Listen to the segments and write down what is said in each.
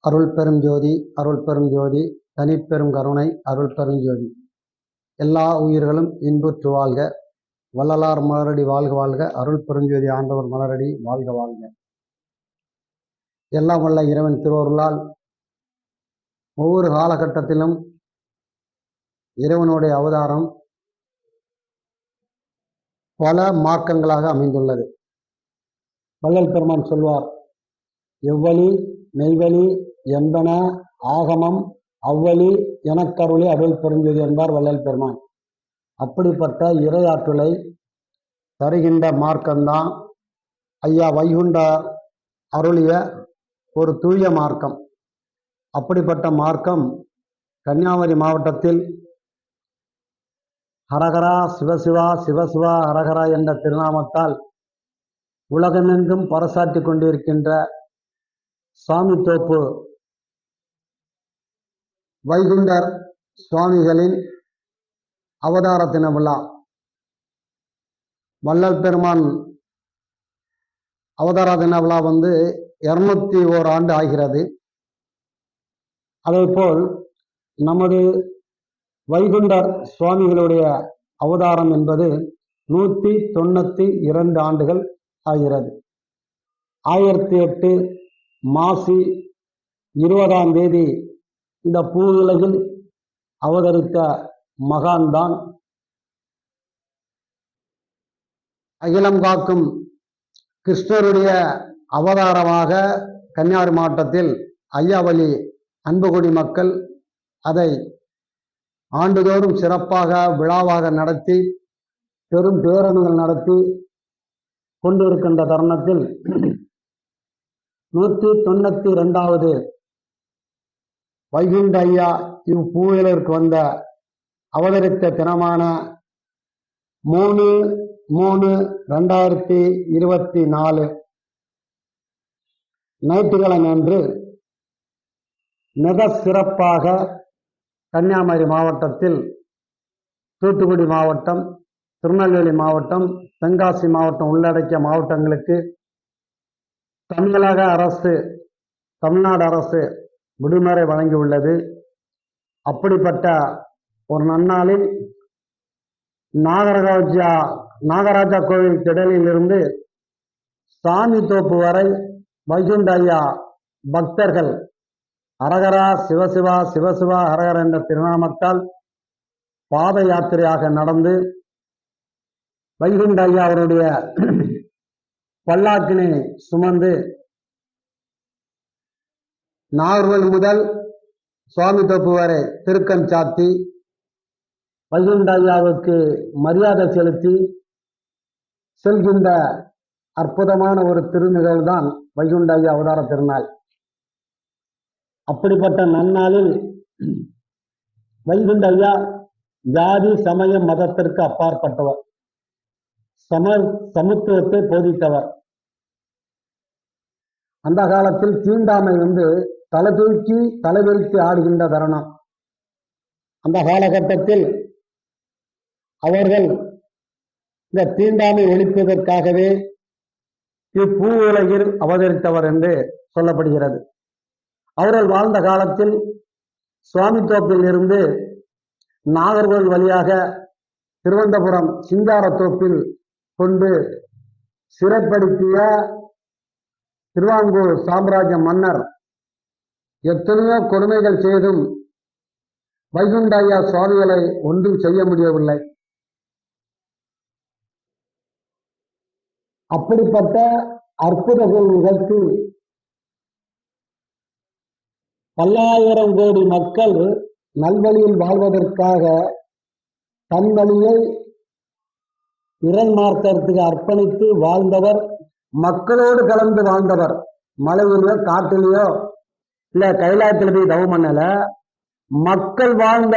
அருள் பெரும் ஜோதி அருள் பெரும் ஜோதி தனிப்பெரும் கருணை அருள் பெரும் ஜோதி. எல்லா உயிர்களும் இன்புற்று வாழ்க. வள்ளலார் மலரடி வாழ்க வாழ்க. அருள் பெருஞ்சோதி ஆண்டவர் மலரடி வாழ்க வாழ்க. எல்லாம் வல்ல இறைவன் திருவருளால் ஒவ்வொரு காலகட்டத்திலும் இறைவனுடைய அவதாரம் பல மார்க்கங்களாக அமைந்துள்ளது. வள்ளல் பெருமான் சொல்வார் எவ்வளி மெய்வழி என்பன ஆகமம் அவ்வழி எனக்கருளி அருள் பெருஞ்சது என்பார் வள்ளல் பெருமான். அப்படிப்பட்ட இறையாற்றலை தருகின்ற மார்க்கம்தான் ஐயா வைகுண்டார் அருளிய ஒரு தூய மார்க்கம். அப்படிப்பட்ட மார்க்கம் கன்னியாகுமரி மாவட்டத்தில் ஹரஹரா சிவசிவா சிவசிவா ஹரஹரா என்ற திருநாமத்தால் உலகமெங்கும் பறசாட்டி கொண்டிருக்கின்ற சாமி தோப்பு வைகுண்டர் சுவாமிகளின் அவதார தின விழா. வள்ளல் பெருமான் அவதார தின விழா வந்து இருநூத்தி ஓர் ஆண்டு ஆகிறது. அதேபோல் நமது வைகுண்டர் சுவாமிகளுடைய அவதாரம் என்பது நூற்றி தொண்ணூற்றி இரண்டு ஆண்டுகள் ஆகிறது. ஆயிரத்தி எட்டு மாசி இருபதாம் தேதி இந்த பூவுலகில் அவதரித்த மகான்தான் அகிலம் காக்கும் கிருஷ்ணருடைய அவதாரமாக கன்னியாகுமரி மாவட்டத்தில் ஐயாவளி அன்புகுடி மக்கள் அதை ஆண்டுதோறும் சிறப்பாக விழாவாக நடத்தி பெரும் பேரணிகள் நடத்தி கொண்டிருக்கின்ற தருணத்தில் நூற்றி தொண்ணூத்தி ரெண்டாவது. வைகுண்ட ஐயா இவ்வூழலுக்கு வந்த அவதரித்த தினமான மூணு மூணு ரெண்டாயிரத்தி இருபத்தி நாலு ஞாயிற்றுக்கிழமை அன்று மிக சிறப்பாக கன்னியாகுமரி மாவட்டத்தில் தூத்துக்குடி மாவட்டம் திருநெல்வேலி மாவட்டம் தென்காசி மாவட்டம் உள்ளடக்கிய மாவட்டங்களுக்கு தமிழக அரசு தமிழ்நாடு அரசு விடுமுறை வழங்கியுள்ளது. அப்படிப்பட்ட ஒரு நன்னாளில் நாகராஜா நாகராஜா கோவில் திடலிலிருந்து சாமி தோப்பு வரை வைகுண்ட ஐயா பக்தர்கள் அரகரா சிவசிவா சிவசிவா ஹரஹர என்ற திருநாமத்தால் பாத யாத்திரையாக நடந்து வைகுண்ட ஐயா அவருடைய பல்லாக்கினை சுமந்து நாகர்கோவில் முதல் சுவாமி தோப்பு வரை திருக்கம் சாத்தி வைகுண்டாயாவுக்கு மரியாதை செலுத்தி செல்கின்ற அற்புதமான ஒரு திருநிகழ்வு தான் வைகுண்டாயா அவதார திருநாள். அப்படிப்பட்ட நன்னாளில் வைகுண்ட ஐயா ஜாதி சமய மதத்திற்கு அப்பாற்பட்டவர். சம சமத்துவத்தை போதித்தவர். அந்த காலத்தில் தீண்டாமை வந்து தலை தூக்கி தலைவிரித்து ஆடுகின்ற தருணம். அந்த காலகட்டத்தில் அவர்கள் இந்த தீண்டாமை ஒழிப்பதற்காகவே இப்பூ உலகில் அவதரித்தவர் என்று சொல்லப்படுகிறது. அவர்கள் வாழ்ந்த காலத்தில் சுவாமித்தோப்பில் இருந்து நாகர்கோவில் வழியாக திருவனந்தபுரம் சிந்தாரத்தோப்பில் கொண்டு சிறைப்படுத்திய திருவாங்கூர் சாம்ராஜ்ய மன்னர் எத்தனையோ கொடுமைகள் செய்தும் வைகுண்டாயா சுவாமிகளை ஒன்றும் செய்ய முடியவில்லை. அப்படிப்பட்ட அற்புதங்கள் நிகழ்த்தி பல்லாயிரம் கோடி மக்கள் நல்வழியில் வாழ்வதற்காக தன் வழியை இறை மார்க்கத்துக்கு அர்ப்பணித்து வாழ்ந்தவர் மக்களோடு கலந்து வாழ்ந்தவர். மலையிலோ காட்டிலேயோ இல்ல கைலாயத்தில் போய் தவம் பண்ணல. மக்கள் வாழ்ந்த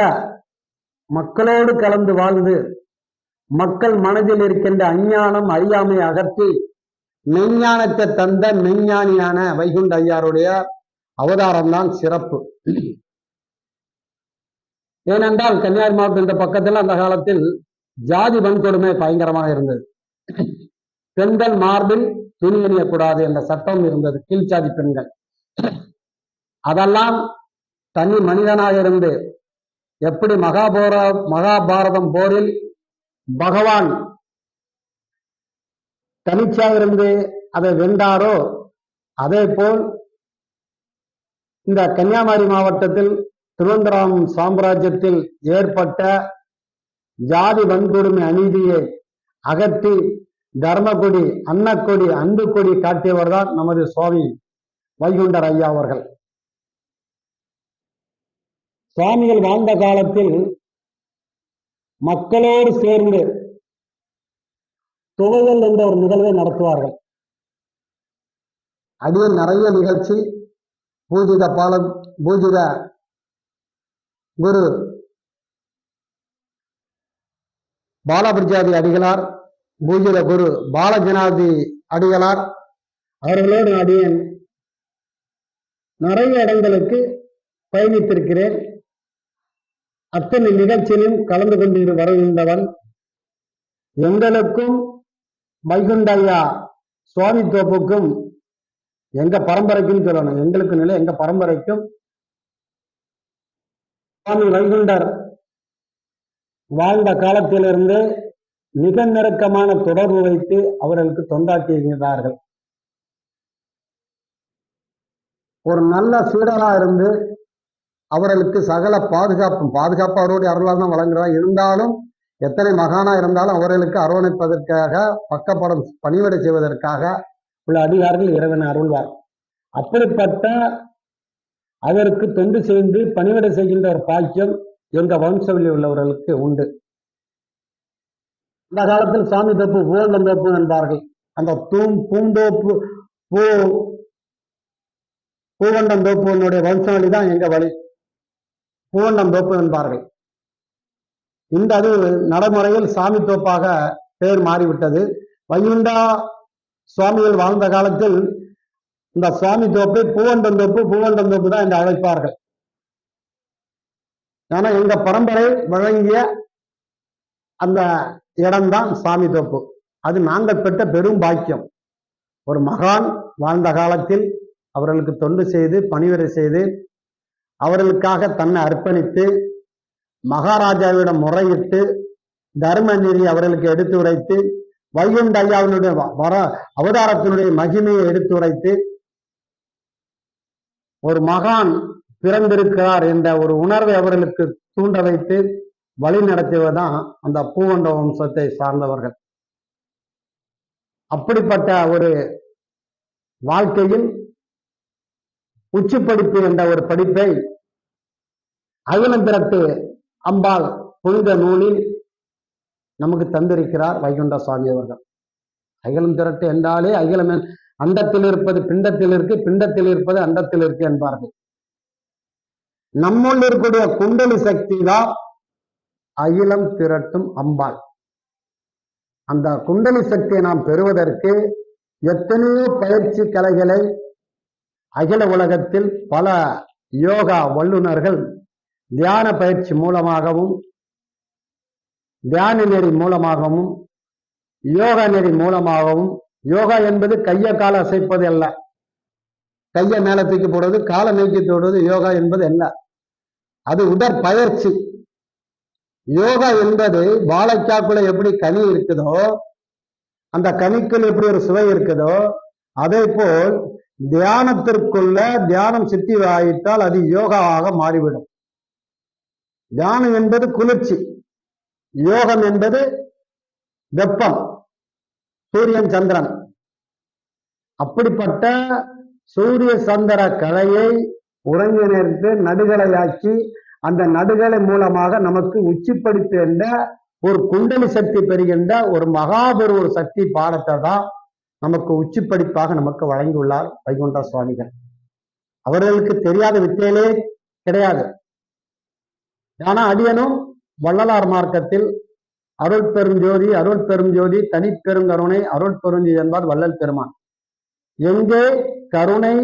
மக்களோடு கலந்து வாழ்ந்து மக்கள் மனதில் இருக்கின்ற அஞ்ஞானம் அறியாமை அகற்றி மெஞ்ஞானத்தை தந்த மெஞ்ஞானியான வைகுண்ட ஐயாருடைய அவதாரம்தான் சிறப்பு. ஏனென்றால் கன்னியாகுமரி மாவட்டம் இந்த பக்கத்தில் அந்த காலத்தில் ஜாதி வன்கொடுமை பயங்கரமாக இருந்தது. பெண்கள் மார்பில் துணி அணியக்கூடாது என்ற சட்டம் இருந்தது. கீழ்ச்சாதி பெண்கள். அதெல்லாம் தனி மனிதனாக இருந்து எப்படி மகாபோர மகாபாரதம் போரில் பகவான் தனிச்சாக இருந்து அதை வென்றாரோ அதே போல் இந்த கன்னியாகுமரி மாவட்டத்தில் திருவனந்தபுரம் சாம்ராஜ்யத்தில் ஏற்பட்ட ஜாதி வன்கொடுமை அநீதியை அகற்றி தர்மக்கொடி அன்னக்கொடி அன்பு கொடி காட்டியவர் தான் நமது சுவாமி வைகுண்டர் ஐயா அவர்கள். சுவாமிகள் வாழ்ந்த காலத்தில் மக்களோடு சேர்ந்து துவையல் என்ற ஒரு நிகழ்வை நடத்துவார்கள். அதில் நிறைய நிகழ்ச்சி பூஜித பாலம் பூஜித குரு பாலபிரஜாதி அடிகளார் பூஜித குரு பாலஜனாதி அடிகளார். அவர்களோடு அடியேன். நிறைய இடங்களுக்கு பயணித்திருக்கிறேன். அத்தனை நிகழ்ச்சியிலும் கலந்து கொண்டு வருகின்றவன். எங்களுக்கும் வைகுண்டையா சுவாமி தோப்புக்கும் எங்க பரம்பரைக்கும் சொல்லணும். எங்களுக்கு நிலை எங்க பரம்பரைக்கும். சுவாமி வைகுண்டர் வாழ்ந்த காலத்திலிருந்து மிக நெருக்கமான தொடர்பு வைத்து அவர்களுக்கு தொண்டாற்றியிருக்கிறார்கள் ஒரு நல்ல சீடரா இருந்து அவர்களுக்கு சகல பாதுகாப்பும் பாதுகாப்பு அவருடைய அருளால் தான் வழங்குகிறார். இருந்தாலும் எத்தனை மகானா இருந்தாலும் அவர்களுக்கு அரவணைப்பதற்காக பக்கப்படம் பணிவிடை செய்வதற்காக உள்ள அதிகாரிகள் இறைவன் அருள்வார். அப்படிப்பட்ட அதற்கு தொண்டு செய்து பணிவிடை செய்கின்ற ஒரு பாக்கியம் எங்க வம்சவெளி உள்ளவர்களுக்கு உண்டு. இந்த காலத்தில் சாமி தோப்பு பூவந்தம் தோப்பு என்பார்கள். அந்த தூம் பூந்தோப்பு பூ பூவண்டம் தோப்புனுடைய தான் எங்க வழி. பூவண்டம் தோப்பு என்பார்கள். இந்த அது நடைமுறையில் சாமி தோப்பாக பெயர் மாறிவிட்டது. வையுண்டா சுவாமிகள் வாழ்ந்த காலத்தில் இந்த சுவாமி தோப்பை பூவண்டம் தோப்பு பூவண்டம் தோப்பு தான் என்று அழைப்பார்கள். ஏன்னா எங்க பரம்பரை வழங்கிய அந்த இடம்தான் சாமி தோப்பு. அது நாங்கள் பெற்ற பெரும் பாக்கியம். ஒரு மகான் வாழ்ந்த காலத்தில் அவர்களுக்கு தொண்டு செய்து பணிவிடை செய்து அவர்களுக்காக தன்னை அர்ப்பணித்து மகாராஜாவிடம் முறையிட்டு தர்ம நெறி அவர்களுக்கு எடுத்து உரைத்து வைகுண்ட ஐயாவினுடைய வர அவதாரத்தினுடைய மகிமையை எடுத்து உரைத்து ஒரு மகான் பிறந்திருக்கிறார் என்ற ஒரு உணர்வை அவர்களுக்கு தூண்ட வைத்து வழி நடத்தியவர்தான் அந்த பூவண்ட வம்சத்தை சார்ந்தவர்கள். அப்படிப்பட்ட ஒரு வாழ்க்கையில் உச்சிப்படிப்பு என்ற ஒரு படிப்பை அகிலந்திரத்து அம்பாள் புனித நூலில் நமக்கு தந்திருக்கிறார் வைகுண்ட சுவாமி அவர்கள். அகிலம் திரட்டு என்றாலே அகிலம் அண்டத்தில் இருப்பது பிண்டத்தில் இருக்கு பிண்டத்தில் இருப்பது அண்டத்தில் இருக்கு என்பார்கள். நம்முள் இருக்கக்கூடிய குண்டலி சக்தி தான் அகிலம் திரட்டும் அம்பாள். அந்த குண்டலி சக்தியை நாம் பெறுவதற்கு எத்தனையோ பயிற்சி கலைகளை அகில உலகத்தில் பல யோகா வல்லுநர்கள் தியான பயிற்சி மூலமாகவும் தியான நெறி மூலமாகவும் யோகா நெறி மூலமாகவும் யோகா என்பது கையை கால அசைப்பது அல்ல. கையை மேல தூக்கி போடுவது காலை நீக்கி தொடுவது யோகா என்பது அல்ல. அது உடற்பயிற்சி. யோகா என்பது வாழைக்காக்குள்ள எப்படி கனி இருக்குதோ அந்த கனிக்குள் எப்படி ஒரு சுவை இருக்குதோ அதே போல் தியானத்திற்குள்ள தியானம் சித்தி ஆயிட்டால் அது யோகாவாக மாறிவிடும். தியானம் என்பது குளிர்ச்சி. யோகம் என்பது வெப்பம். சூரியன் சந்திரன். அப்படிப்பட்ட சூரிய சந்திர கலையை உறங்கினருக்கு நடுகலையாக்கி அந்த நடுகலை மூலமாக நமக்கு உச்சிப்படுத்து ஒரு குண்டலி சக்தி பெறுகின்ற ஒரு மகாபெரு ஒரு சக்தி பாடத்தை தான் நமக்கு உச்சிப்படிப்பாக நமக்கு வழங்கியுள்ளார் வைகுண்ட சுவாமிகள். அவர்களுக்கு தெரியாத வித்தையிலே கிடையாது. ஆனா அடியனும் வள்ளலார் மார்க்கத்தில் அருள் பெருஞ்சோதி அருள் பெருஞ்சோதி தனிப்பெருங்கருணை அருள் பெருஞ்சி என்பார் வள்ளல் பெருமான். எங்கே கருணை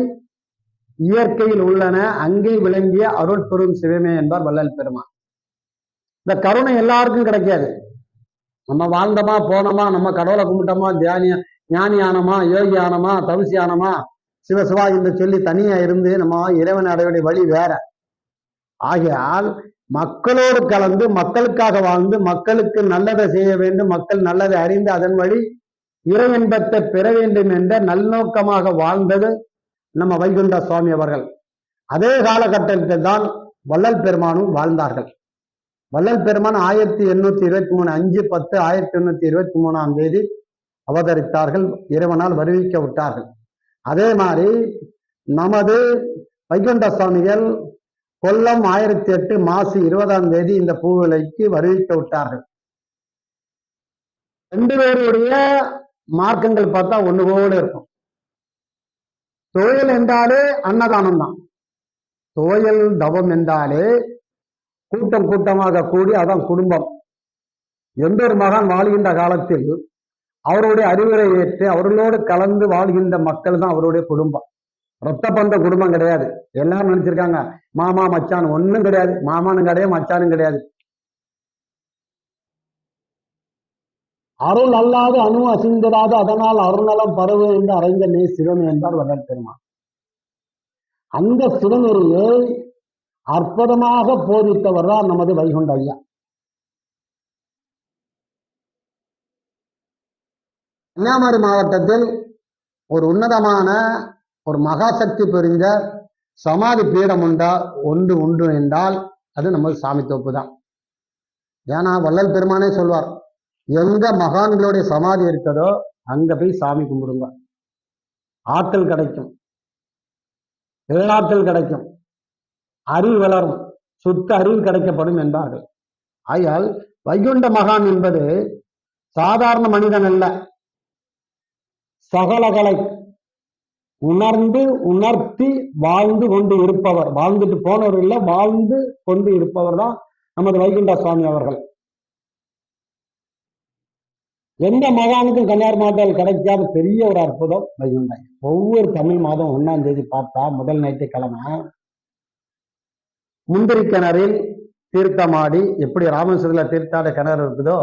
இயற்கையில் உள்ளன அங்கே விளங்கிய அருள் பெரும் சிவமே என்பார் வள்ளல் பெருமான். இந்த கருணை எல்லாருக்கும் கிடைக்காது. நம்ம வாழ்ந்தோமா போனோமா நம்ம கடவுளை கும்பிட்டோமா தியானிய ஞானி ஆனோமா யோகி ஆனோமா தவிசி ஆனோமா சிவசிவா என்று சொல்லி தனியா இருந்து நம்ம இறைவன் அடையுடைய வழி வேற. ஆகையால் மக்களோடு கலந்து மக்களுக்காக வாழ்ந்து மக்களுக்கு நல்லதை செய்ய வேண்டும் மக்கள் நல்லதை அறிந்து அதன் வழி இறை இன்பத்தை பெற வேண்டும் என்ற நல்நோக்கமாக வாழ்ந்தது நம்ம வைகுண்ட சுவாமி அவர்கள். அதே காலகட்டத்தில் தான் வள்ளல் பெருமானும் வாழ்ந்தார்கள். வள்ளல் பெருமான் ஆயிரத்தி எண்ணூத்தி இருபத்தி மூணு அஞ்சு பத்து ஆயிரத்தி எண்ணூத்தி இருபத்தி மூணாம் தேதி அவதரித்தார்கள். இறைவனால் வருவிக்க விட்டார்கள். அதே மாதிரி நமது வைகுண்ட சுவாமிகள் கொல்லம் ஆயிரத்தி எட்டு மாசி இருபதாம் தேதி இந்த பூவிலைக்கு வருவிக்க விட்டார்கள். ரெண்டு பேருடைய மார்க்கங்கள் பார்த்தா ஒண்ணு போல இருக்கும். தொழில் என்றாலே அன்னதானம் தான் தொழில் தவம் என்றாலே கூட்டம் கூட்டமாக கூடி அதான் குடும்பம். எந்த ஒரு மகான் வாழ்கின்ற காலத்தில் அவருடைய அறிவுரை ஏற்று அவர்களோடு கலந்து வாழ்கின்ற மக்கள் தான் அவருடைய குடும்பம். ரத்த பந்த குடும்பம் கிடையாது. எல்லாரும் நினைச்சிருக்காங்க மாமா மச்சான் ஒண்ணும் கிடையாது. மாமானும் கிடையாது மச்சானும் கிடையாது. அருள் அல்லாது அணு அசிந்திராது அதனால் அருணலம் பரவு என்று அறைந்த நீ சிவன் என்றார் வள்ளல் பெருமான். அந்த சிவனெறியை அற்புதமாக போதித்தவர் தான் நமது வைகுண்ட ஐயா. கன்னியாகுமரி மாவட்டத்தில் ஒரு உன்னதமான ஒரு மகாசக்தி புரிந்த சமாதி பீடம் உண்டா ஒன்று உண்டு என்றால் அது நமது சாமி தோப்பு தான். ஏன்னா வள்ளல் பெருமானே சொல்வார் எங்க மகான்களுடைய சமாதி இருக்கிறதோ அங்க போய் சாமி கும்பிடுங்க. ஆற்றல் கிடைக்கும். பேராற்றல் கிடைக்கும். அறிவு வளரும். சுத்த அறிவு கிடைக்கப்படும் என்பார்கள். ஆயால் வைகுண்ட மகான் என்பது சாதாரண மனிதன் அல்ல. சகலகளை உணர்ந்து உணர்த்தி வாழ்ந்து கொண்டு இருப்பவர். வாழ்ந்துட்டு போனவர் இல்லை வாழ்ந்து கொண்டு இருப்பவர் தான் நமது வைகுண்ட சுவாமி அவர்கள். எந்த மகானுக்கும் கன்னியார் மாதாவில் கிடைக்காத பெரிய ஒரு அற்புதம்? வைகுண்டம் ஒவ்வொரு தமிழ் மாதம் ஒன்னாம் தேதி பார்த்தா முதல் ஞாயிற்றுக்கிழமை முந்திரி கிணறில் தீர்த்தமாடி எப்படி ராமேஸ்வரத்துல தீர்த்தாட கிணறு இருக்குதோ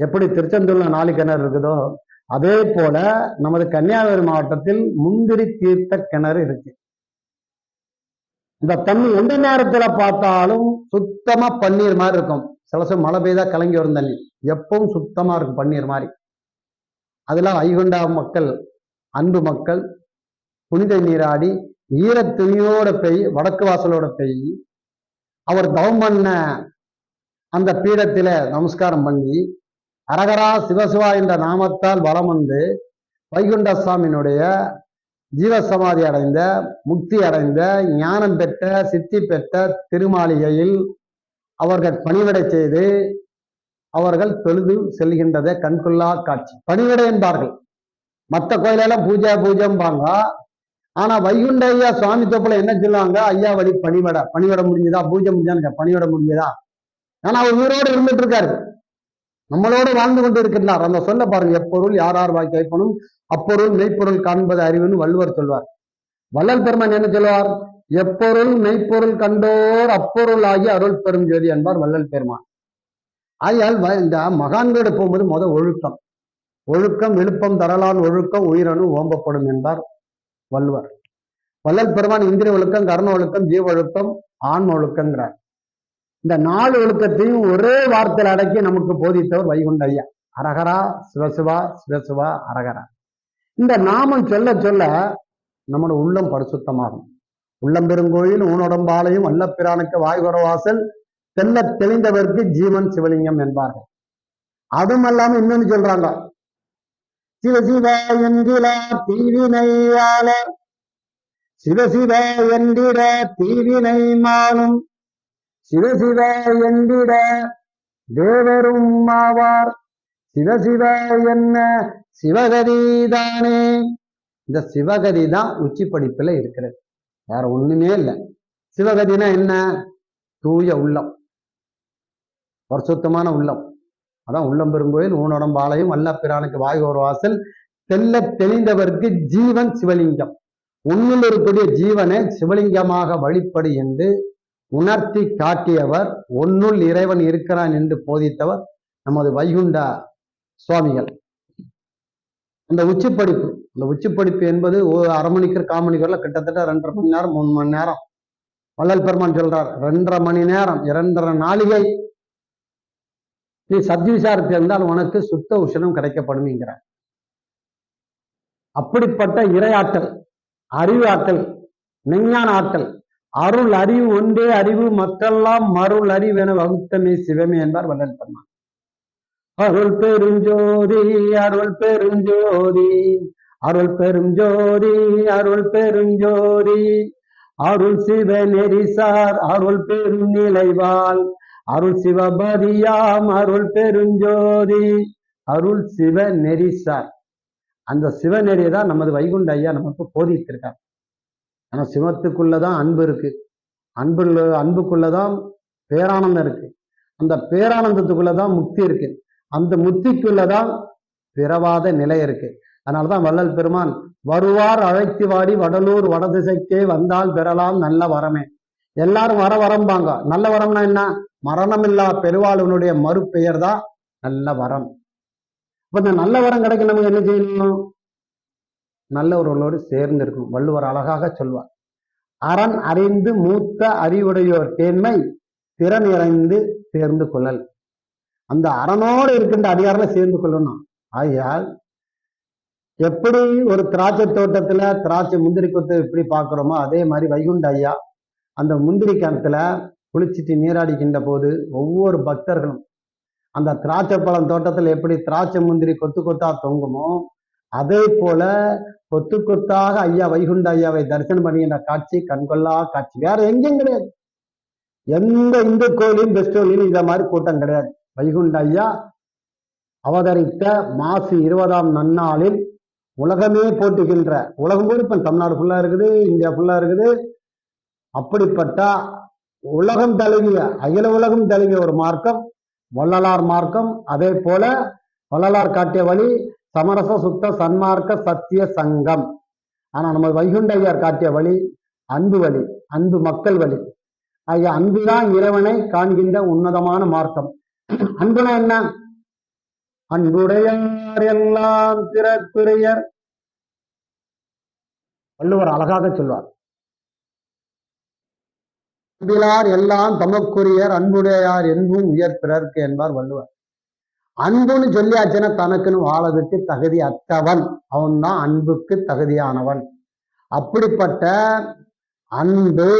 எப்படி திருச்செந்தூர்ல நாலு கிணறு இருக்குதோ அதே போல நமது கன்னியாகுமரி மாவட்டத்தில் முந்திரி தீர்த்த கிணறு இருக்கு. இந்த தண்ணி எந்த நேரத்துல பார்த்தாலும் சுத்தமா பன்னீர் மாதிரி இருக்கும். சில சமயம் மழை பெய்தா கலங்கி வரும் தண்ணி. எப்பவும் சுத்தமா இருக்கும் பன்னீர் மாதிரி. அதெல்லாம் ஐகுண்டா மக்கள் அன்பு மக்கள் புனித நீராடி ஈர துணியோட பெய் வடக்கு வாசலோட பெய் அவர் தவம் பண்ண அந்த பீடத்தில நமஸ்காரம் பண்ணி அரகரா சிவசிவா என்ற நாமத்தால் வலம் வந்து வைகுண்ட சுவாமியினுடைய ஜீவசமாதி அடைந்த முக்தி அடைந்த ஞானம் பெற்ற சித்தி பெற்ற திருமாளிகையில் அவர்கள் பணிவிடை செய்து அவர்கள் தொழுது செல்கின்றதை கண்கொள்ளா காட்சி. பணிவிடை என்பார்கள். மற்ற கோயிலெல்லாம் பூஜை பூஜைம்பாங்க. ஆனா வைகுண்ட ஐயா சுவாமி தோப்புல என்ன சொல்லுவாங்க? ஐயா வழி பணிவிட பணிவிட முடிஞ்சதா? பூஜை முடிஞ்சான்னு பணிவிட முடிஞ்சதா? ஆனா அவர் உயிரோடு இருந்துட்டு இருக்காரு நம்மளோடு வாழ்ந்து கொண்டு இருக்கின்றார் அந்த சொல்ல பாருங்க எப்பொருள் யார் யார் வாய் கேட்பனும் அப்பொருள் மெய்ப்பொருள் காண்பது அறிவுன்னு வள்ளுவர் சொல்வார். வள்ளல் பெருமான் என்ன சொல்வார் எப்பொருள் மெய்ப்பொருள் கண்டோர் அப்பொருள் ஆகி அருள் பெரும் ஜோதி என்பார் வள்ளல் பெருமான். ஆகையால் வ- இந்த மகான்களோட போகும்போது மொதல் ஒழுக்கம். ஒழுக்கம் விழுப்பம் தரலான் ஒழுக்கம் உயிரணு ஓம்பப்படும் என்பார் வள்ளுவர். வள்ளல் பெருமான் இந்திர ஒழுக்கம் கர்ண ஒழுக்கம் ஜீவ ஒழுக்கம் ஆன்ம ஒழுக்கங்கிறார். இந்த நாலு ஒழுக்கத்தையும் ஒரே வார்த்தையில் அடக்கி நமக்கு போதித்தவர் வைகுண்ட ஐயா. அரகரா சிவசிவா சிவசிவா அரகரா. இந்த நாமம் சொல்ல சொல்ல நம்மளோட உள்ளம் பரிசுத்தமாகும். உள்ளம்பெருங்கோயில் ஊனொடம்பாளையும் வல்லப்பிரானுக்கு வாய்வர வாசல் தெல்ல தெளிந்தவர்க்கு ஜீவன் சிவலிங்கம் என்பார்கள். அதுவும் அல்லாம இன்னொன்னு சொல்றாங்க. சிவசிவ என்கிற தீவினையால சிவசிவ என்கிற தீவினை மாலும் சிவசிவ என்கிற தேவரும் ஆவார் சிவசிவ என்ன சிவகதிதானே இந்த சிவகதி தான் உச்சி படிப்புல இருக்கிறது. வேற ஒண்ணுமே இல்லை. சிவகதினா என்ன? தூய உள்ளம். பரிசுத்தமான உள்ளம். அதான் உள்ளம் பெருங்கோயில் ஊனொடம்பாளையம் வல்லப்பிரானுக்கு வாய் ஒரு வாசல் தெல்ல தெளிந்தவர்க்கு ஜீவன் சிவலிங்கம். உன்னில் இருக்கக்கூடிய ஜீவனை சிவலிங்கமாக வழிபடு என்று உணர்த்தி காட்டியவர் ஒன்னுள் இறைவன் இருக்கிறான் என்று போதித்தவர் நமது வைகுண்டா சுவாமிகள். இந்த உச்சி படிப்பு அந்த உச்சி படிப்பு என்பது ஒரு அரை மணிக்கு கால் கிட்டத்தட்ட ரெண்டரை மணி நேரம் மூணு மணி நேரம். வள்ளல் பெருமான் சொல்றார் ரெண்டரை மணி நேரம் இரண்டரை நாளிகை. நீ சத்விசாரத்தில் இருந்தால் உனக்கு சுத்த உஷனம் கிடைக்கப்படும்ங்கிறார். அப்படிப்பட்ட இரையாற்றல் அறிவு ஆற்றல் மெஞ்ஞான ஆற்றல் அருள் அறிவு ஒன்றே அறிவு மற்றெல்லாம் மருள் அறிவு என வகுத்தமே சிவமே என்பார் வள்ளல் பெருமான். அருள் பெருஞ்சோதி அருள் பெருஞ்சோதி அருள் பெருஞ்சோதி அருள் பெருஞ்சோதி அருள் சிவ நெறிசார் அருள் பெருநிலைவாள் அருள் சிவபதியாம் அருள் பெருஞ்சோதி அருள் சிவ நெறிசார். அந்த சிவநெறியை தான் நமது வைகுண்ட ஐயா நமக்கு போதித்திருக்கார். ஆனா சிவத்துக்குள்ளதான் அன்பு இருக்கு. அன்புள்ள அன்புக்குள்ளதான் பேரானந்தம் இருக்கு. அந்த பேரானந்தத்துக்குள்ளதான் முக்தி இருக்கு. அந்த முத்திக்குள்ளதான் பிறவாத நிலை இருக்கு. அதனாலதான் வள்ளல் பெருமான் வருவார் அழைத்து வாடி வடலூர் வடதிசைக்கே வந்தால் பெறலாம் நல்ல வரமே. எல்லாரும் வர வரம்பாங்க. நல்ல வரம்னா என்ன? மரணமில்லா பெருவாளவனுடைய மறுபெயர் தான் நல்ல வரம். இப்ப இந்த நல்ல வரம் கிடைக்க நம்ம என்ன செய்யணும்? நல்லவர்களோடு சேர்ந்து இருக்கணும். வள்ளுவர் அழகாக சொல்வார். அரண் அறிந்து மூத்த அறிவுடையோர் தேன்மை திறன் இறைந்து சேர்ந்து கொள்ளல். அந்த அரணோடு இருக்கின்ற அதிகாரில சேர்ந்து கொள்ளணும். ஆகையால் எப்படி ஒரு திராட்சை தோட்டத்துல திராட்சை முந்திரி கொத்து எப்படி பார்க்குறோமோ அதே மாதிரி வைகுண்ட ஐயா அந்த முந்திரி கிணத்துல குளிச்சுட்டு நீராடிக்கின்ற போது ஒவ்வொரு பக்தர்களும் அந்த திராட்சை பழம் தோட்டத்தில் எப்படி திராட்சை முந்திரி கொத்து கொத்தா தொங்குமோ அதே போல கொத்து கொத்தாக ஐயா வைகுண்ட ஐயாவை தரிசனம் பண்ணுகின்ற காட்சி கண்கொள்ளா காட்சி. வேற எங்கேயும் கிடையாது. எந்த இந்து கோயிலையும் பெஸ்ட் கோயிலையும் இதை மாதிரி கூட்டம் கிடையாது. வைகுண்ட ஐயா அவதரித்த மாசி இருபதாம் நன்னாளில் உலகமே போட்டுகின்ற உலகம் கூட இப்ப தமிழ்நாடு ஃபுல்லா இருக்குது இந்தியா ஃபுல்லா இருக்குது. அப்படிப்பட்ட உலகம் தழுவிய அகில உலகம் தழுவிய ஒரு மார்க்கம் வள்ளலார் மார்க்கம். அதே போல வள்ளலார் காட்டிய வழி சமரச சுத்த சன்மார்க்க சத்திய சங்கம். ஆனா நம்ம வைகுண்டையார் காட்டிய வழி அன்பு வழி அன்பு மக்கள் வழி. ஆகிய அன்புதான் இறைவனை காண்கின்ற உன்னதமான மார்க்கம். அன்புனா என்ன? அன்புடையார் எல்லாம் திறத்துறையர் வள்ளுவர் அழகாக சொல்வார். அன்பிலார் எல்லாம் தமக்குரியர் அன்புடையார் என்பும் உயர் பிறர்க்கு என்பார் வள்ளுவர். அன்புன்னு சொல்லியாச்சுன்னா தனக்குன்னு வாழதுக்கு தகுதி அற்றவன். அவன் தான் அன்புக்கு தகுதியானவன். அப்படிப்பட்ட அன்பு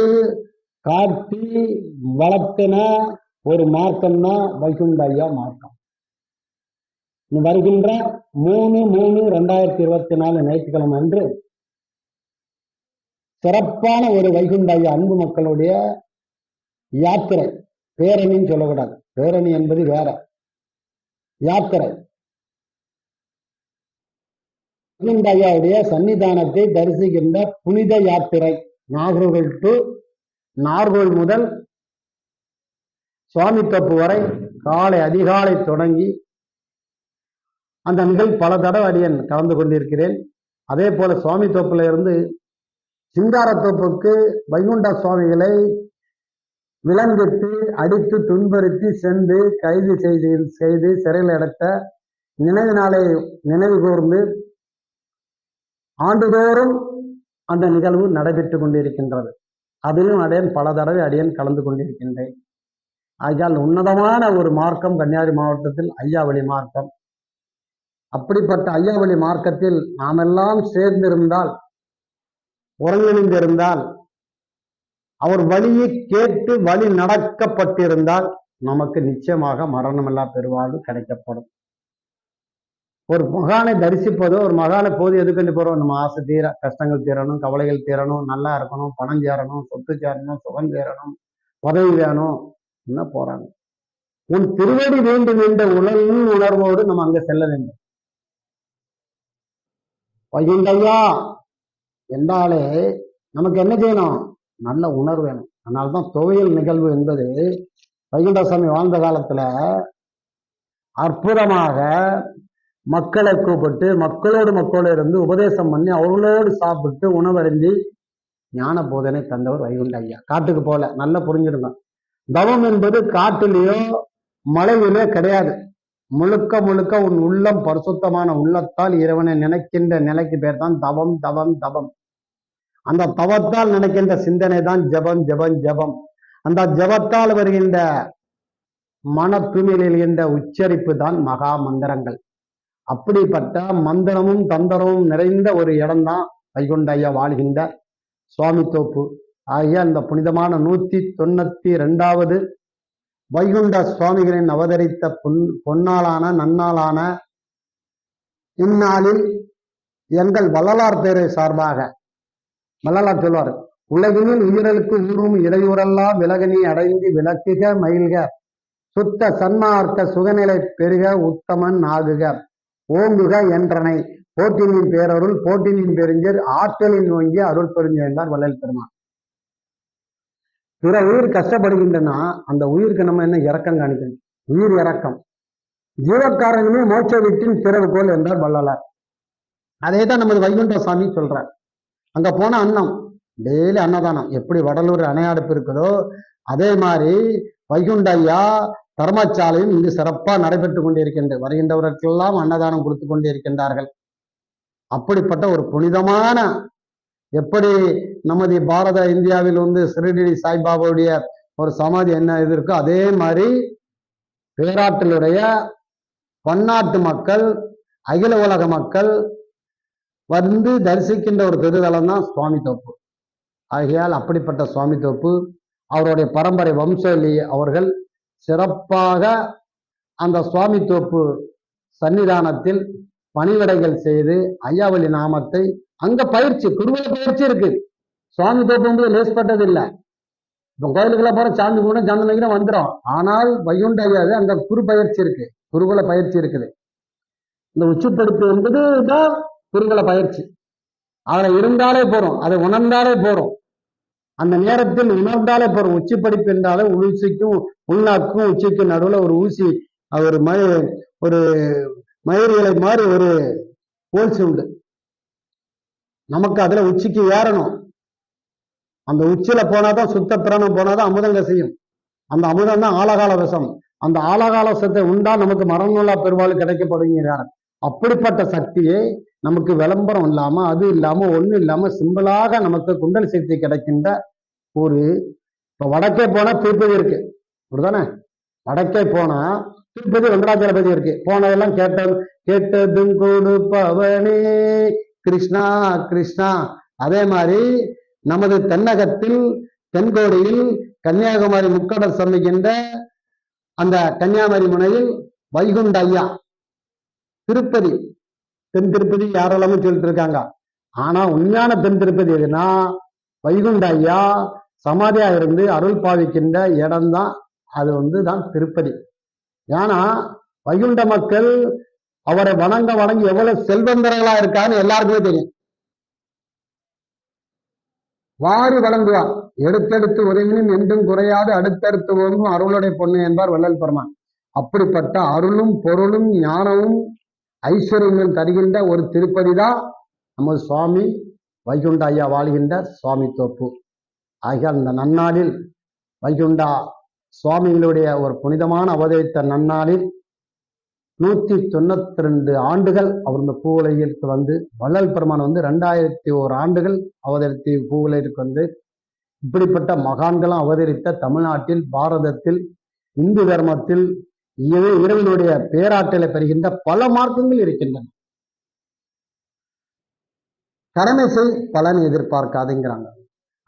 காட்டி வளர்த்தின ஒரு மார்க்கம்னா வைகுண்ட ஐயா மார்க்கம் வருகின்ற மூணு மூணு ரெண்டாயிரத்தி இருபத்தி நாலு ஞாயிற்றுக்கிழமை அன்று சிறப்பான ஒரு வைகுண்ட ஐயா அன்பு மக்களுடைய யாத்திரை. பேரணின்னு சொல்லக்கூடாது. பேரணி என்பது வேற. யாத்திரை. வைகுண்ட ஐயாவுடைய சன்னிதானத்தை தரிசிக்கின்ற புனித யாத்திரை. நாகர்கள் டு நார்கோல் முதல் சுவாமி தப்பு வரை காலை அதிகாலை தொடங்கி அந்த நிகழ்வு பல தடவை அடியன் கலந்து கொண்டிருக்கிறேன். அதே போல சுவாமி தோப்புல இருந்து சிங்காரத்தோப்புக்கு வைகுண்ட சுவாமிகளை விலங்கிட்டு அடித்து துன்புறுத்தி சென்று கைது செய்து செய்து சிறையில் அடைத்த நினைவு நாளை நினைவு கூர்ந்து ஆண்டுதோறும் அந்த நிகழ்வு நடைபெற்று கொண்டிருக்கின்றது. அதிலும் அடையன் பல தடவை அடியன் கலந்து கொண்டிருக்கின்றேன். ஆகியால் உன்னதமான ஒரு மார்க்கம் கன்னியாகுமரி மாவட்டத்தில் ஐயாவளி மார்க்கம். அப்படிப்பட்ட ஐயாவளி மார்க்கத்தில் நாமெல்லாம் சேர்ந்திருந்தால் ஒருங்கிணைந்திருந்தால் அவர் வழியை கேட்டு வழி நடக்கப்பட்டிருந்தால் நமக்கு நிச்சயமாக மரணமில்லா பெருவாழ்வு கிடைக்கப்படும். ஒரு மகானை தரிசிப்பதோ ஒரு மகானை போது எதுக்கு போறோம்? நம்ம ஆசை தீர கஷ்டங்கள் தீரணும் கவலைகள் தீரணும் நல்லா இருக்கணும் பணம் சேரணும் சொத்து சேரணும் சுகம் சேரணும் பதவி வேணும். என்ன போறாங்க? உன் திருவடி வேண்டும் என்ற உணர்வு உணர்வோடு நம்ம அங்க செல்ல வேண்டும். வைகுண்டையா என்றாலே நமக்கு என்ன செய்யணும்? நல்ல உணர்வு வேணும். அதனால்தான் துவையல் நிகழ்வு என்பது வைகுண்டசாமி வாழ்ந்த காலத்துல அற்புதமாக மக்களை கூப்பிட்டு மக்களோடு மக்களோடு இருந்து உபதேசம் பண்ணி அவர்களோடு சாப்பிட்டு உணவருந்தி ஞான போதனை தந்தவர் வைகுண்ட ஐயா. காட்டுக்கு போல நல்லா புரிஞ்சிருங்க தவம் என்பது காட்டிலேயோ மலையிலோ கிடையாது. முழுக்க முழுக்க உன் உள்ளம் பரிசுத்தமான உள்ளத்தால் இறைவனை நினைக்கின்ற நிலைக்கு பேர் தான் தவம் தவம் தவம். அந்த தவத்தால் நினைக்கின்ற சிந்தனை தான் ஜபம் ஜபம் ஜபம். அந்த ஜபத்தால் வருகின்ற மன தூய்மையில் உச்சரிப்பு தான் மகா மந்திரங்கள். அப்படிப்பட்ட மந்திரமும் தந்திரமும் நிறைந்த ஒரு இடம்தான் வைகுண்ட ஐயா வாழ்கின்ற சுவாமி தோப்பு. ஆகிய அந்த புனிதமான நூத்தி தொண்ணூத்தி ரெண்டாவது வைகுண்ட சுவாமிகளின் அவதரித்த பொன் பொன்னாளான நன்னாளான இந்நாளில் எங்கள் வள்ளலார் பேரை சார்பாக வள்ளலார் சொல்வார் உலகினில் உயிரலுக்கு ஊரும் இடையூறெல்லாம் விலகனி அடைந்து விளக்குக மகிழ்க. சுத்த சன்மார்க்க சுகநிலை பெருக உத்தமன் ஆகுக. ஓங்குக என்றனை. போட்டினின் பேரருள் போட்டினின் பெருஞ்சர் ஆற்றலின் நோங்கி அருள் பெருஞ்சார் வள்ளல் பெருமான். பிற உயிர் கஷ்டப்படுகின்றனா அந்த உயிருக்கு நம்ம என்ன இறக்கம் காணிக்கணும்? உயிர் இறக்கம் ஜீவக்காரங்களுமே மோட்ச வீட்டின் பிறவுகோல் என்றார் வள்ளலார். அதே தான் நமது வைகுண்ட சாமி சொல்றார். அங்க போன அன்னம் டெய்லி அன்னதானம் எப்படி வடலூர் அணையாடுப்பு இருக்குதோ அதே மாதிரி வைகுண்ட ஐயா தர்மசாலையும் இங்கு சிறப்பாக நடைபெற்று கொண்டிருக்கின்றது வருகின்றவர்களுக்கெல்லாம் அன்னதானம் கொடுத்து கொண்டிருக்கின்றார்கள். அப்படிப்பட்ட ஒரு புனிதமான எப்படி நமது பாரத இந்தியாவில் வந்து சிறுடி சாய்பாபாவுடைய ஒரு சமாதி என்ன இது இருக்கோ அதே மாதிரி பேராட்டிலுடைய பன்னாட்டு மக்கள் அகில உலக மக்கள் வந்து தரிசிக்கின்ற ஒரு திருதலம் தான் சுவாமி தோப்பு. ஆகையால் அப்படிப்பட்ட சுவாமி தோப்பு அவருடைய பரம்பரை வம்சலி அவர்கள் சிறப்பாக அந்த சுவாமி தோப்பு சன்னிதானத்தில் பணிவிடைகள் செய்து ஐயாவளி நாமத்தை அங்க பயிற்சி குருவில பயிற்சி இருக்கு. சுவாமி தோப்பு வந்து லேஸ்பட்டது இல்லை. இப்போ கோயிலுக்குள்ள போற சாமி கூட சந்தனைக்கு வந்துடும் ஆனால் வைகுண்ட ஐயாவது அங்க குரு பயிற்சி இருக்கு. குருகுல பயிற்சி இருக்குது. இந்த உச்சிப்படுத்து என்பது தான் குருகுல பயிற்சி. அதில் இருந்தாலே போறோம். அதை உணர்ந்தாலே போறோம். அந்த நேரத்தில் உணர்ந்தாலே போறோம். உச்சி படிப்பு என்றாலே உள்சிக்கும் உள்நாக்கும் உச்சிக்கும் நடுவில் ஒரு ஊசி ஒரு மய ஒரு மயிர் மாதிரி ஒரு ஹோல்ஸ் உண்டு நமக்கு அதுல உச்சிக்கு ஏறணும். அந்த உச்சியில போனாதான் சுத்த பிராணம் போனாதான் அமுதங்க செய்யும். அந்த அமுதம் தான் ஆலகால விஷம். அந்த ஆலகால விஷத்தை உண்டா நமக்கு மரணநூலா பெருவாள் கிடைக்கப்படுகிறார் அப்படிப்பட்ட சக்தியை நமக்கு விளம்பரம் இல்லாம அது இல்லாம ஒண்ணும் இல்லாம சிம்பிளாக நமக்கு குண்டல் சக்தி கிடைக்கின்ற ஒரு இப்ப வடக்கே போனா திருப்பதி இருக்கு. அப்படிதானே வடக்கே போனா திருப்பதி வெங்கடாச்சலபதி இருக்கு. போனதெல்லாம் கேட்ட கேட்டதும் கொடுப்பவனே. கிருஷ்ணா கிருஷ்ணா. அதே மாதிரி நமது தென்னகத்தில் தென்கோடியில் கன்னியாகுமரி முக்கடல் சமைக்கின்ற அந்த கன்னியாகுமரி முனையில் வைகுண்ட ஐயா. திருப்பதி. தென் திருப்பதி யாரெல்லாமே சொல்லிட்டு இருக்காங்க ஆனா உண்மையான தென் திருப்பதி எதுனா வைகுண்ட ஐயா சமாதியா இருந்து அருள் பாவிக்கின்ற இடம்தான். அது வந்து தான் திருப்பதி. ஏன்னா வைகுண்ட மக்கள் அவரை வணங்க வணங்கி எவ்வளவு செல்வந்தர்களா இருக்கான்னு எல்லாருக்குமே தெரியும். வாரி வழங்குவார். எடுத்தெடுத்து உறவினும் என்றும் குறையாது. அடுத்தடுத்து ஓங்கும் அருளுடைய பொண்ணு என்பார் வள்ளல் பெருமான். அப்படிப்பட்ட அருளும் பொருளும் ஞானமும் ஐஸ்வர்யங்கள் தருகின்ற ஒரு திருப்பதி தான் நமது சுவாமி வைகுண்ட ஐயா வாழ்கின்ற சுவாமி தோப்பு. ஆகிய அந்த நன்னாளில் வைகுண்டா சுவாமிகளுடைய ஒரு புனிதமான அவதரித்த நன்னாளில் நூத்தி தொண்ணூத்தி ரெண்டு ஆண்டுகள் அவர் இந்த பூவுலகிற்கு வந்து வள்ளல் பெருமான் வந்து ரெண்டாயிரத்தி ஓர் ஆண்டுகள் அவதரித்து பூவுலகிற்கு வந்து இப்படிப்பட்ட மகான்களும் அவதரித்த தமிழ்நாட்டில் பாரதத்தில் இந்து தர்மத்தில் இறைவனுடைய பேராற்றலை பெறுகின்ற பல மார்க்கங்கள் இருக்கின்றன. கடமை செய் பலனை எதிர்பார்க்காதுங்கிறாங்க.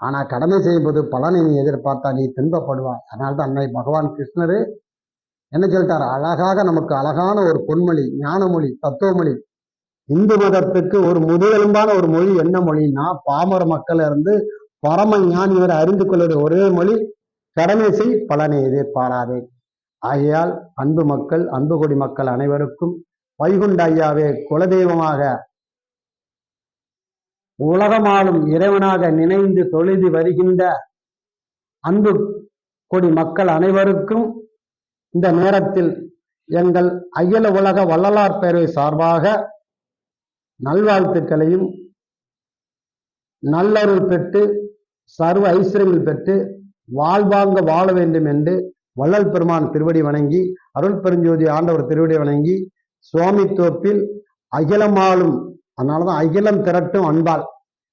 ஆனா கடமை செய்யும்போது பலனை நீ எதிர்பார்த்தா நீ துன்பப்படுவாய். அதனால்தான் அன்னை பகவான் கிருஷ்ணரு என்ன சொல்லிட்டார்? அழகாக நமக்கு அழகான ஒரு பொன்மொழி ஞானமொழி தத்துவமொழி. இந்து மதத்துக்கு ஒரு முதுகெலும்பான ஒரு மொழி என்ன மொழின்னா பாமர மக்கள் இருந்து பரம ஞானி வரை அறிந்து கொள்ளுடைய ஒரே மொழி கடமை செய் பலனை எதிர்பாராதே. ஆகையால் அன்பு மக்கள் அன்பு கொடி மக்கள் அனைவருக்கும் வைகுண்ட ஐயாவே குலதெய்வமாக உலகமாலும் இறைவனாக நினைந்து தொழுதி வருகின்ற அன்பு கொடி மக்கள் அனைவருக்கும் இந்த நேரத்தில் எங்கள் அகில உலக வள்ளலார் பேரவை சார்பாக நல்வாழ்த்துக்களையும் நல்லருள் பெற்று சர்வ ஐஸ்வர்யங்கள் பெற்று வாழ்வாங்க வாழ வேண்டும் என்று வள்ளல் பெருமான் திருவடி வணங்கி அருள் பெருஞ்சோதி ஆண்டவர் திருவடி வணங்கி சுவாமி தோப்பில் அகிலமாலும் அதனாலதான் அகிலம் திரட்டும் அன்பாள்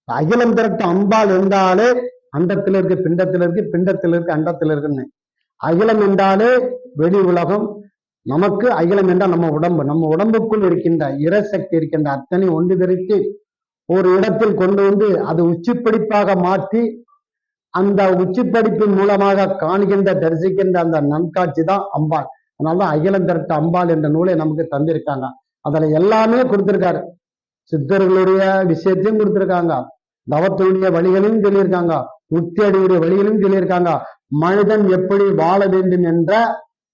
அகிலம் திரட்டும் அன்பாள் இருந்தாலே அண்டத்தில் இருக்கு பிண்டத்தில் இருக்கு பிண்டத்தில் இருக்கு அண்டத்தில் இருக்குன்னு அகிலம் என்றாலே வெளி உலகம். நமக்கு அகிலம் என்றால் நம்ம உடம்பு. நம்ம உடம்புக்குள் இருக்கின்ற இரசக்தி இருக்கின்ற அத்தனை ஒன்று திரட்டி ஒரு இடத்தில் கொண்டு வந்து அது உச்சிப்பிடிப்பாக மாற்றி அந்த உச்சிப்படிப்பின் மூலமாக காணுகின்ற தரிசிக்கின்ற அந்த நன்காட்சி தான் அம்பாள். அதனால்தான் அகிலம் திரட்ட அம்பாள் என்ற நூலை நமக்கு தந்திருக்காங்க. அதுல எல்லாமே கொடுத்திருக்காரு. சித்தர்களுடைய விஷயத்தையும் கொடுத்திருக்காங்க. தவத்தினுடைய வழிகளையும் சொல்லியிருக்காங்க. முத்தியடியுடைய வழிகளையும் சொல்லியிருக்காங்க. மனிதன் எப்படி வாழ வேண்டும் என்ற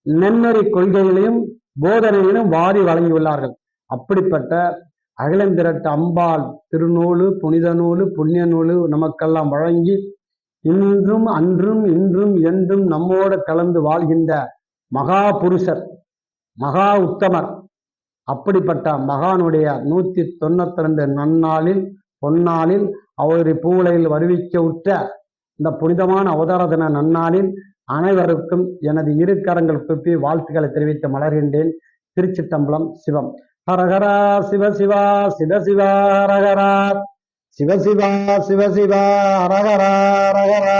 நென்னறி கொள்கைகளையும் போதனைகளையும் வாரி வழங்கியுள்ளார்கள். அப்படிப்பட்ட அகிலந்திரட்டு அம்பாள் திருநூலு புனித நூலு புண்ணிய நூலு நமக்கெல்லாம் வழங்கி இன்றும் அன்றும் இன்றும் என்றும் நம்மோடு கலந்து வாழ்கின்ற மகா புருஷர் மகா உத்தமர். அப்படிப்பட்ட மகானுடைய நூத்தி தொண்ணூத்தி ரெண்டு நன்னாளில் பொன்னாளில் அவருடைய பூவுலையில் வருவிக்க உற்ற இந்த புனிதமான அவதார தின நன்னாளில் அனைவருக்கும் எனது இரு கரங்கள் குப்பி வாழ்த்துக்களை தெரிவித்து மலர்கின்றேன். திருச்சிட்டம்பலம் சிவம். ஹரஹரா சிவசிவா சிவசிவா ஹரஹரா சிவசிவா சிவசிவா ஹரஹரா ஹரஹரா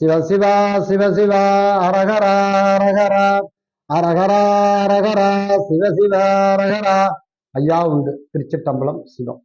சிவசிவா சிவசிவா ஹரஹரா ஹரஹரா ஹரஹரா ஹரஹரா சிவசிவா ஹரஹரா ஐயா உண்டு. திருச்சிட்டம்பலம் சிவம்.